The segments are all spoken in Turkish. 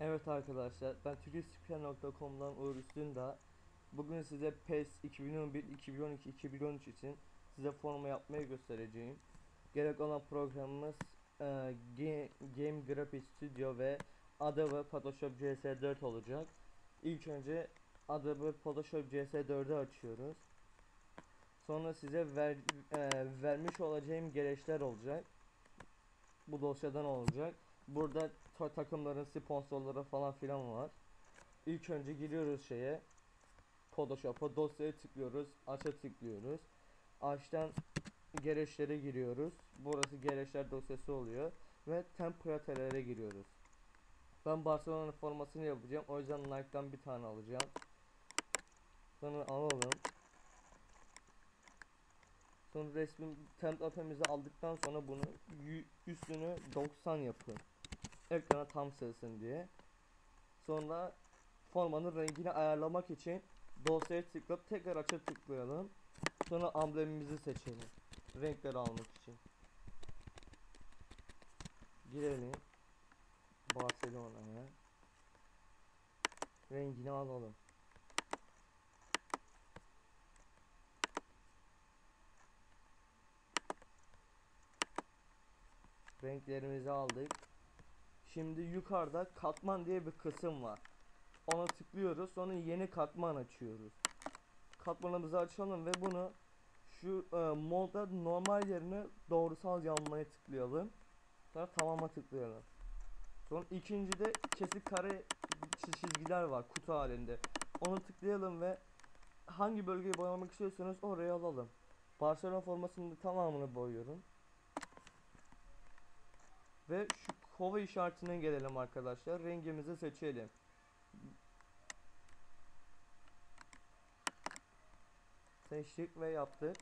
Evet arkadaşlar ben turistspiker.com'dan Uğur Üstündağ. Bugün size PES 2011, 2012, 2013 için size forma yapmayı göstereceğim. Gerek olan programımız e, Ga- Game Graphics Studio ve Adobe Photoshop CS4 olacak. İlk önce Adobe Photoshop CS4'ü açıyoruz. Sonra size ver, e, vermiş olacağım gereçler olacak. Bu dosyadan olacak. Burada ta- takımların sponsorları falan filan var. İlk önce giriyoruz şeye. Photoshop'a dosyaya tıklıyoruz. Aç'a tıklıyoruz. Aç'tan gereçlere giriyoruz. Burası gereçler dosyası oluyor. Ve templatelere giriyoruz. Ben Barcelona formasını yapacağım. O yüzden Nike'dan bir tane alacağım. Sonra alalım. Sonra resmin template'imizi aldıktan sonra bunu üstünü 90 yapın. Ekrana tam sığsın diye. Sonra formanın rengini ayarlamak için dosyaya tıklayıp tekrar aça tıklayalım. Sonra amblemimizi seçelim. Renkleri almak için. Girelim. Barcelona'ya. Rengini alalım. Renklerimizi aldık. Şimdi yukarıda katman diye bir kısım var. Ona tıklıyoruz. Sonra yeni katman açıyoruz. Katmanımızı açalım ve bunu şu e, molda normal yerine doğrusal yanmaya tıklayalım. Sonra tamama tıklayalım. Sonra ikincide kesik kare çiz- çizgiler var kutu halinde. Onu tıklayalım ve hangi bölgeyi boyamak istiyorsanız oraya alalım. Barcelona formasının tamamını boyuyorum. Ve şu kova işaretine gelelim arkadaşlar. Rengimizi seçelim. Seçtik ve yaptık.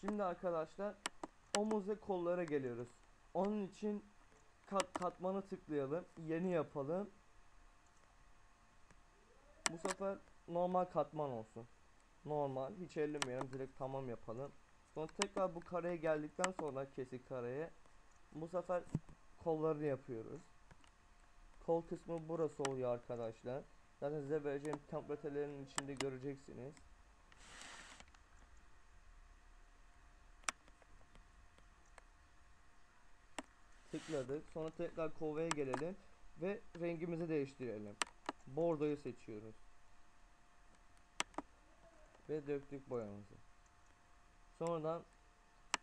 Şimdi arkadaşlar omuz ve kollara geliyoruz. Onun için kat katmanı tıklayalım. Yeni yapalım. Bu sefer normal katman olsun. Normal. Hiç ellemeyelim. Direkt tamam yapalım. Sonra tekrar bu kareye geldikten sonra kesik kareye bu sefer kollarını yapıyoruz. Kol kısmı burası oluyor arkadaşlar. Zaten size vereceğim templatelerin içinde göreceksiniz. Tıkladık. Sonra tekrar kovaya gelelim ve rengimizi değiştirelim. Bordoyu seçiyoruz. Ve döktük boyamızı. Sonradan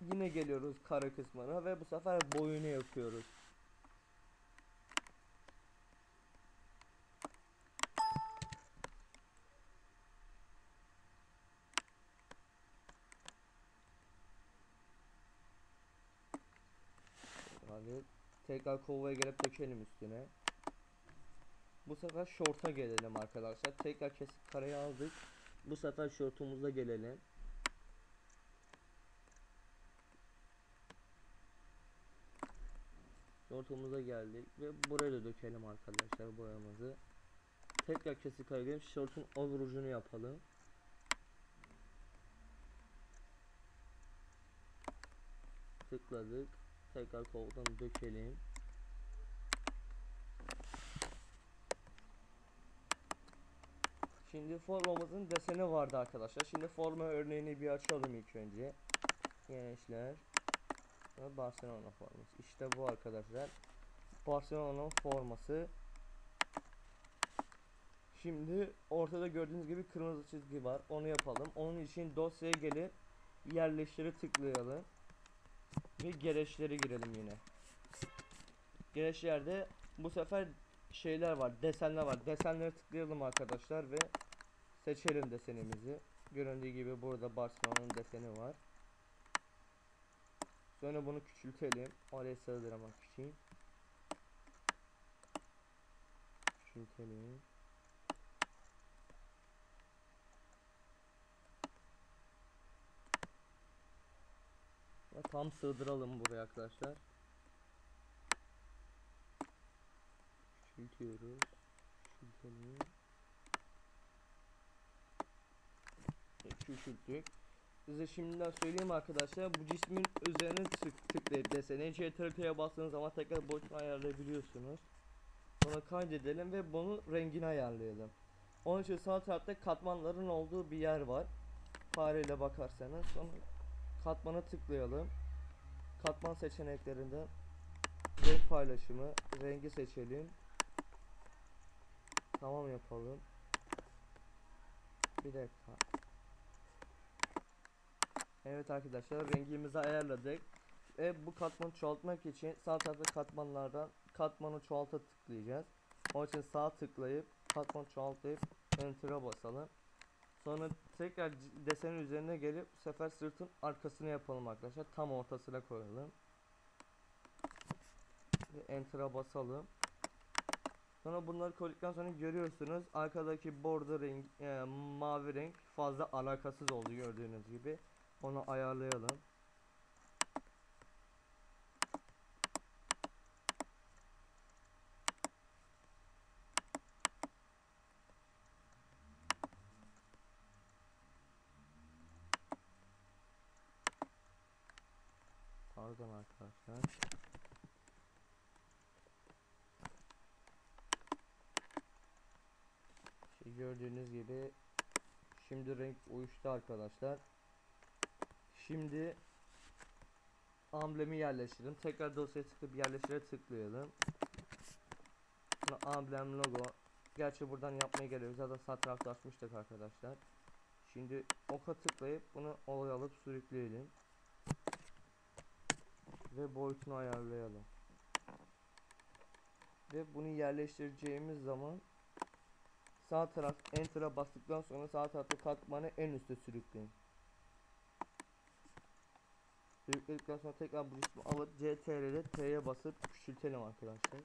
yine geliyoruz kara kısmına ve bu sefer boyunu yapıyoruz. Tekrar kovaya gelip dökelim üstüne. Bu sefer şorta gelelim arkadaşlar. Tekrar kesip karayı aldık. Bu sefer şortumuza gelelim. Şortumuza geldik ve buraya da dökelim arkadaşlar boyamızı. Tekrar kesik kayalım. Şortun over ucunu yapalım. Tıkladık. Tekrar koldan dökelim. Şimdi formamızın deseni vardı arkadaşlar. Şimdi forma örneğini bir açalım ilk önce. Gençler. Barcelona forması. İşte bu arkadaşlar. Barcelona forması. Şimdi ortada gördüğünüz gibi kırmızı çizgi var. Onu yapalım. Onun için dosyaya gelip yerleştiri tıklayalım. Ve gereçlere girelim yine. Gereçlerde bu sefer şeyler var, desenler var. Desenlere tıklayalım arkadaşlar ve seçelim desenimizi. Göründüğü gibi burada Barcelona'nın deseni var. Sonra bunu küçültelim. Oraya sığdırmak için. Küçültelim. Tam sığdıralım buraya arkadaşlar. Küçültüyoruz. Küçültelim. Küçülttük. Size şimdiden söyleyeyim arkadaşlar bu cismin üzerine tık tıklayıp desene CTRL'ye bastığınız zaman tekrar boyutunu ayarlayabiliyorsunuz. Bunu kaydedelim ve bunun rengini ayarlayalım. Onun için sağ tarafta katmanların olduğu bir yer var. Fareyle bakarsanız sonra katmana tıklayalım. Katman seçeneklerinden renk paylaşımı, rengi seçelim. Tamam yapalım. Bir dakika. Evet arkadaşlar rengimizi ayarladık. Ve bu katmanı çoğaltmak için sağ tarafta katmanlardan katmanı çoğalta tıklayacağız. Onun için sağ tıklayıp katman çoğaltayıp enter'a basalım. Sonra tekrar desenin üzerine gelip bu sefer sırtın arkasını yapalım arkadaşlar. Tam ortasına koyalım. Ve enter'a basalım. Sonra bunları koyduktan sonra görüyorsunuz arkadaki bordo renk e, mavi renk fazla alakasız oldu gördüğünüz gibi. Onu ayarlayalım. Pardon arkadaşlar. Şey gördüğünüz gibi şimdi renk uyuştu arkadaşlar. Şimdi amblemi yerleştirelim. Tekrar dosyaya tıklayıp yerleştire tıklayalım. Sonra amblem logo. Gerçi buradan yapmaya yok. Zaten açmıştık arkadaşlar. Şimdi oka tıklayıp bunu olay alıp sürükleyelim. Ve boyutunu ayarlayalım. Ve bunu yerleştireceğimiz zaman sağ taraf enter'a bastıktan sonra sağ tarafta katmanı en üste sürükleyin. Sürükledikten sonra tekrar bu cismi alıp CTRL'de T'ye basıp küçültelim arkadaşlar.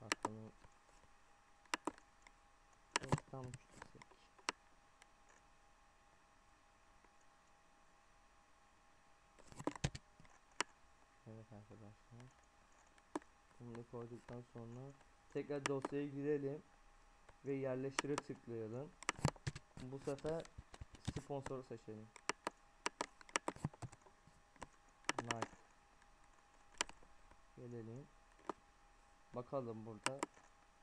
Bakalım. Küçülsek. Evet arkadaşlar. Bunu koyduktan sonra tekrar dosyaya girelim ve yerleştire tıklayalım. Bu sefer sponsoru seçelim. Nike. Gelelim. Bakalım burada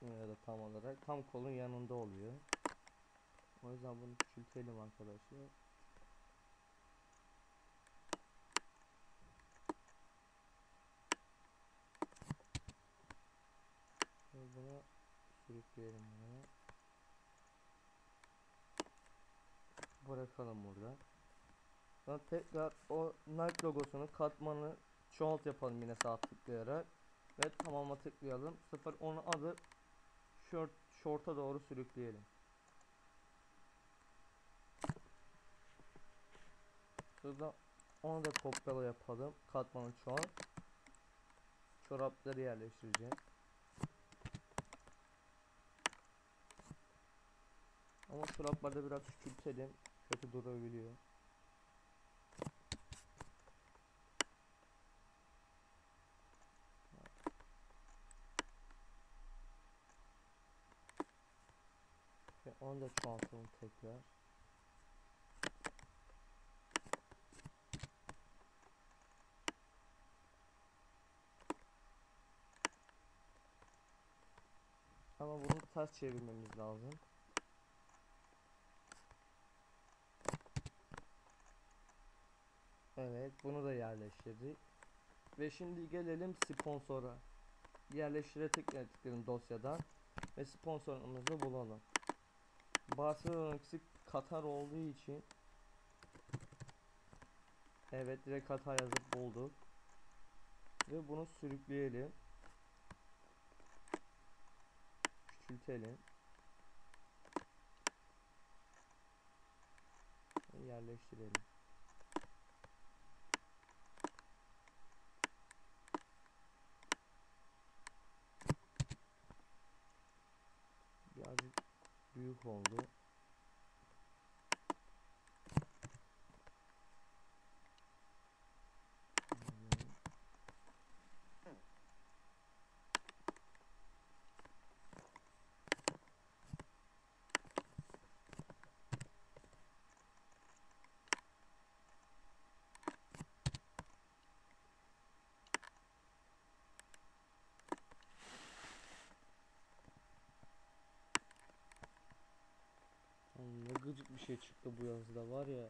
ya da tam olarak tam kolun yanında oluyor. O yüzden bunu küçültelim arkadaşlar. Ve bunu sürükleyelim buraya. Bırakalım burada. Sonra tekrar o Nike logosunu katmanı çoğalt yapalım yine sağ tıklayarak. Ve tamama tıklayalım. 0 onu alıp short short'a doğru sürükleyelim. Şurada onu da kopyala yapalım. Katmanı çoğalt. Çorapları yerleştireceğim. Ama çoraplarda biraz küçültelim. Kötü durabiliyor. Onu da çoğaltalım tekrar. Ama bunu ters çevirmemiz lazım. Evet, bunu da yerleştirdik. Ve şimdi gelelim sponsora. Yerleştire tıklayalım dosyadan ve sponsorumuzu bulalım. Barcelona'sı Katar olduğu için Evet direkt Katar yazıp bulduk. Ve bunu sürükleyelim. Küçültelim. Yerleştirelim. Büyük oldu. Değişik bir şey çıktı bu yazıda var ya.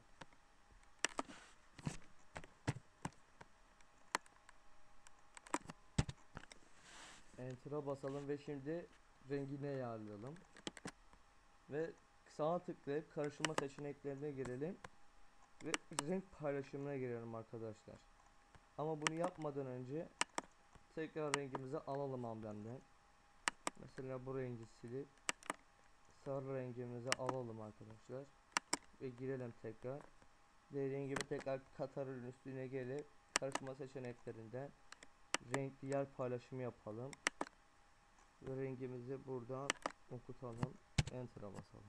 Enter'a basalım ve şimdi rengini ayarlayalım. Ve sağa tıklayıp karıştırma seçeneklerine girelim. Ve renk paylaşımına girelim arkadaşlar. Ama bunu yapmadan önce tekrar rengimizi alalım amblemden. Mesela bu rengi silip sarı rengimizi alalım arkadaşlar. Ve girelim tekrar. Ve rengimi tekrar katarın üstüne gelip karışma seçeneklerinden renkli yer paylaşımı yapalım. Ve rengimizi buradan okutalım. Enter'a basalım.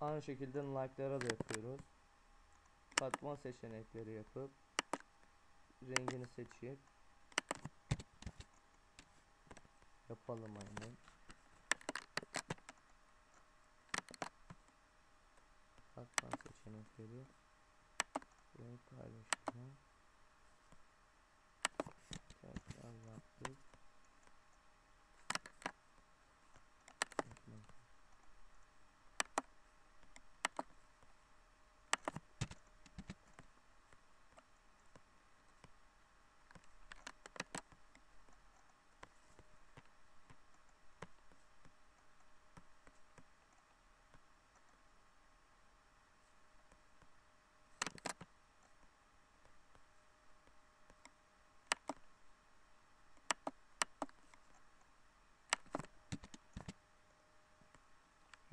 Aynı şekilde like'lara da yapıyoruz. Katman seçenekleri yapıp rengini seçip yapalım aynen. Katman seçenekleri renk paylaşımı tekrar yaptık.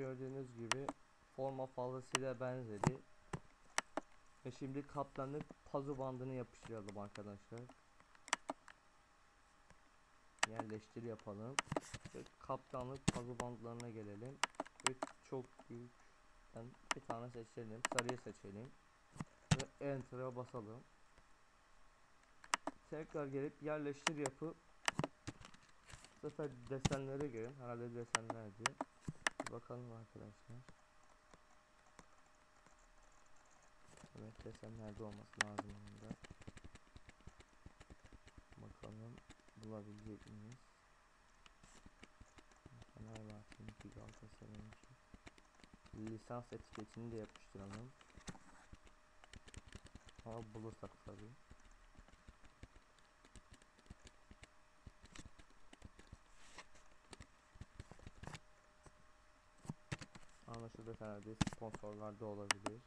Gördüğünüz gibi forma fazlasıyla benzedi. Ve şimdi kaplanlık pazu bandını yapıştıralım arkadaşlar. Yerleştir yapalım. Ve kaptanlık pazu bandlarına gelelim. Ve çok büyük yani bir tane seçelim. Sarıyı seçelim. Ve enter'a basalım. Tekrar gelip yerleştir yapıp bu sefer desenlere gelin. Herhalde desenlerdi. Bakalım arkadaşlar. Evet desenlerde olması lazım onda. Bakalım bulabilecek miyiz? Fenerbahçe'ninki Galatasaray'ınki. Lisans etiketini de yapıştıralım. Ama bulursak tabii. Ama şurada herhalde sponsorlar da olabilir.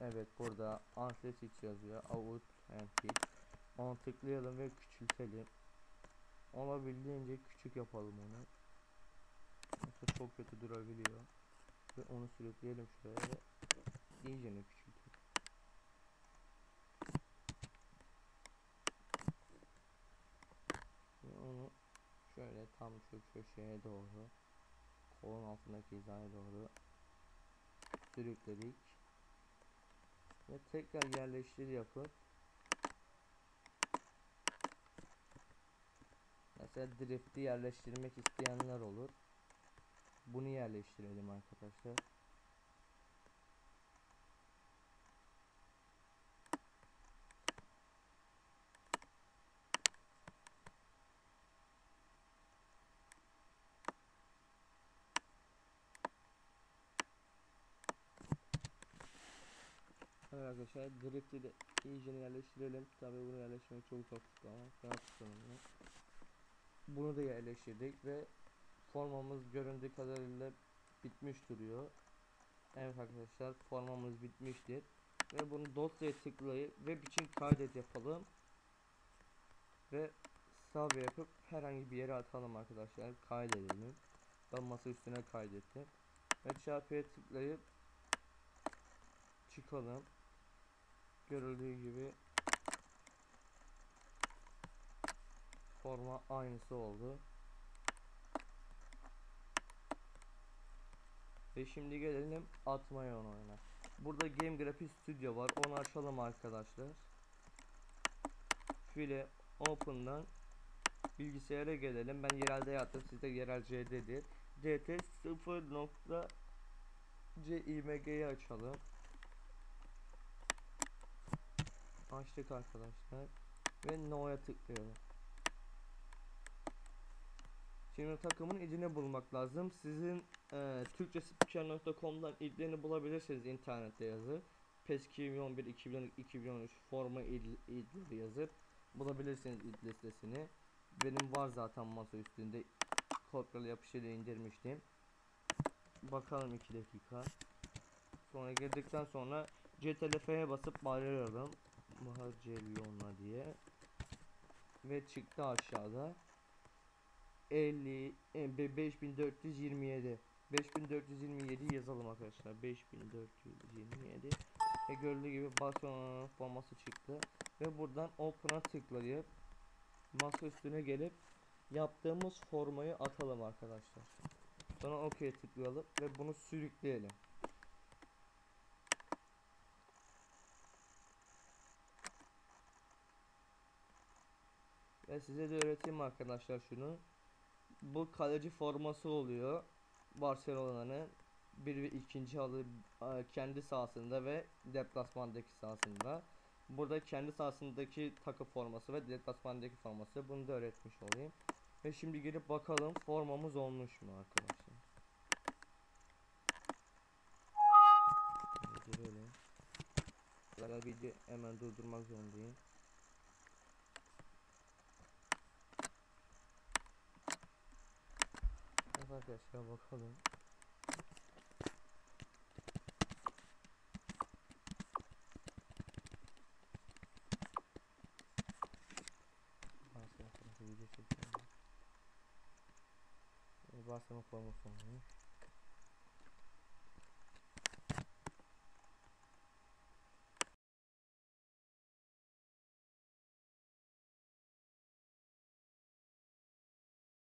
Evet burada Athletics yazıyor. Out and Pick. Onu tıklayalım ve küçültelim. Olabildiğince küçük yapalım onu. Çok kötü durabiliyor. Ve onu sürükleyelim şuraya ve iyice mi küçültelim. Ve onu şöyle tam şu köşeye doğru kolun altındaki hizaya doğru sürükledik. Ve tekrar yerleştir yapıp mesela drift'i yerleştirmek isteyenler olur. Bunu yerleştirelim arkadaşlar Evet arkadaşlar drift'i de iyice yerleştirelim. Tabii bunu yerleştirmek çok zor ama tutalım. Bunu da yerleştirdik ve formamız göründüğü kadarıyla bitmiş duruyor. Evet arkadaşlar formamız bitmiştir. Ve bunu dosyaya tıklayıp web için kaydet yapalım. Ve save yapıp herhangi bir yere atalım arkadaşlar. Kaydedelim. Ben masa üstüne kaydettim. Ve çarpıya tıklayıp çıkalım. Görüldüğü gibi forma aynısı oldu. Ve şimdi gelelim atmaya onu oyuna. Burada Game Graphics Studio var. Onu açalım arkadaşlar. File Open'dan bilgisayara gelelim. Ben yerelde yaptım. Sizde yerel CD'dir. DT 0.cimg'yi açalım. Açtık arkadaşlar. Ve No'ya tıklayalım. Şimdi takımın idini bulmak lazım. Sizin e, türkçespiker.com'dan idlerini bulabilirsiniz internette yazıp. PES 2011, 2012, 2013 forma id, idleri yazıp bulabilirsiniz id listesini. Benim var zaten masa üstünde kodlarla yapışıyla indirmiştim. Bakalım 2 dakika. Sonra girdikten sonra CTRL-F'ye basıp bağırıyorum. Mahacelyonla diye. Ve çıktı aşağıda. 50 e, be- 5427 5427 yazalım arkadaşlar. 5427 ve gördüğü gibi Barcelona forması çıktı. Ve buradan Open'a tıklayıp masa üstüne gelip yaptığımız formayı atalım arkadaşlar. Sonra OK'ye tıklayalım ve bunu sürükleyelim ve size de öğreteyim arkadaşlar şunu bu kaleci forması oluyor Barcelona'nın bir ikinci halı e, kendi sahasında ve deplasmandaki sahasında. Burada kendi sahasındaki takım forması ve deplasmandaki forması bunu da öğretmiş olayım. Ve şimdi girip bakalım formamız olmuş mu arkadaşlar. Böyle video hemen durdurmak zorundayım. Evet arkadaşlar bakalım. Barcelona video çekiyorum. Ee, Barcelona forması olmuş.